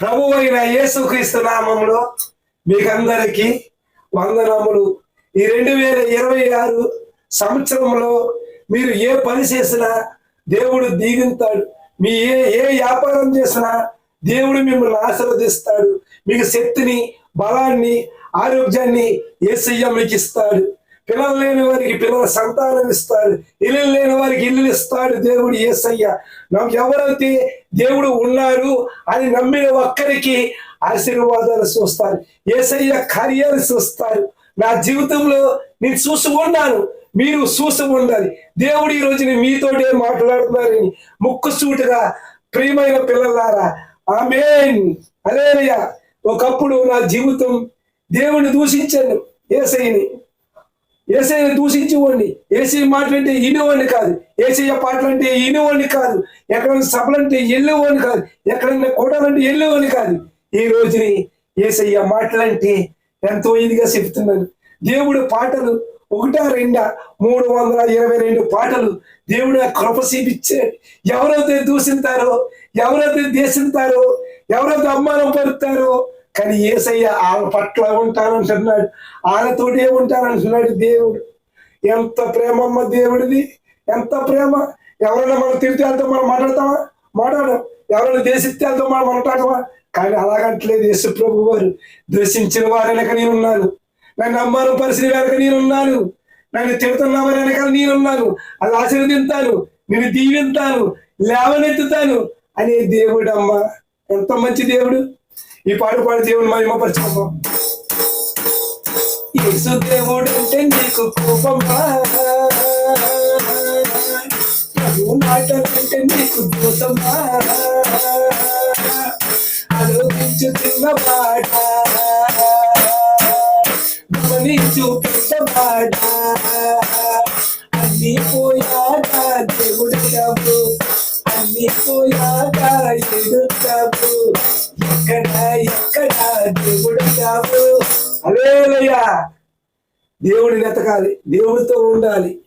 ప్రభు అయిన యేసుక్రీస్తు నామంలో మీకందరికీ వందనములు. ఈ రెండు వేల ఇరవై ఆరు సంవత్సరంలో మీరు ఏ పని చేసినా దేవుడు దీవిస్తాడు మీ ఏ ఏ వ్యాపారం చేసినా దేవుడు మిమ్మల్ని ఆశీర్వదిస్తాడు. మీకు శక్తిని బలాన్ని ఆరోగ్యాన్ని ఏసయ్య మీకు ఇస్తాడు. పిల్లలు లేని వారికి పిల్లల సంతానం ఇస్తాడు. ఇల్లు లేని వారికి ఇల్లు ఇస్తాడు దేవుడు ఏసయ్య. నాకు ఎవరైతే దేవుడు ఉన్నారు అని నమ్మిన ఒక్కరికి ఆశీర్వాదాలు చూస్తారు. ఏసయ్య కార్యాలు చూస్తారు. నా జీవితంలో నేను చూసి ఉన్నాను. మీరు చూసి ఉండాలి. దేవుడు ఈ రోజున మీతోటే మాట్లాడుతున్నారని ముక్కు సూటుగా ప్రియమైన పిల్లలారా ఆమెన్. అలేనయ్య ఒకప్పుడు నా జీవితం దేవుని దూషించాను ఏసైని ఏసైని దూషించేవాడిని. ఏసీ మాటలంటే వినేవాడిని కాదు. ఏసయ్య పాటలంటే వినేవాడిని కాదు. ఎక్కడైనా సభలంటే వెళ్ళేవాడిని కాదు. ఎక్కడైనా కోటాలంటే వెళ్ళేవాడిని కాదు. ఈ రోజుని ఏసయ్య మాటలంటే ఎంతో ఇదిగా చెప్తున్నాను దేవుడు పాటలు ఒకటా రెండా మూడు వందల ఇరవై రెండు పాటలు దేవుడు ఆ కృప ఎవరైతే దూషిస్తారో ఎవరైతే దేశిస్తారో ఎవరైతే అమ్మానం పరుతారో కానీ ఏసయ్య వాళ్ళ పట్ల ఉంటానంటున్నాడు వాళ్ళతోటే ఉంటానంటున్నాడు దేవుడు. ఎంత ప్రేమమ్మ దేవుడిది. ఎంత ప్రేమ. ఎవరైనా మనం తిరిగితే వాళ్ళతో మనం మాట్లాడతామా? మాట్లాడడం ఎవరైనా దేశిస్తే వాళ్ళతో మనం మాట్లాడమా కానీ అలాగంటలేదు యేసు ప్రభు వారు. దర్శించిన వారి వెనక నేనున్నాను. నన్ను అమ్మాను పరిస్థితి వెనక నేనున్నాను. నన్ను తిడుతున్న వారి వెనక నేనున్నాను. అది ఆశీర్వదింతాను. నేను దీవింతాను. లేవనెత్తుతాను. అనే దేవుడు అమ్మ ఎంత మంచి దేవుడు. ఈ పాట పాడి దేవుని మహిమపరచమ్మా యేసు దేవుడు అంటే నీకు కోపమా? ప్రభు మాటలంటే నీకు దోషమా? ఆలోచించు చిన్నవాడ గమనించు పెద్దవాడ అన్ని పోయాక దేవుడు డబ్బు అన్ని పోయాక ఎడు ఎక్కడ దేవుడిని ఎతకాలి దేవుడితో ఉండాలి.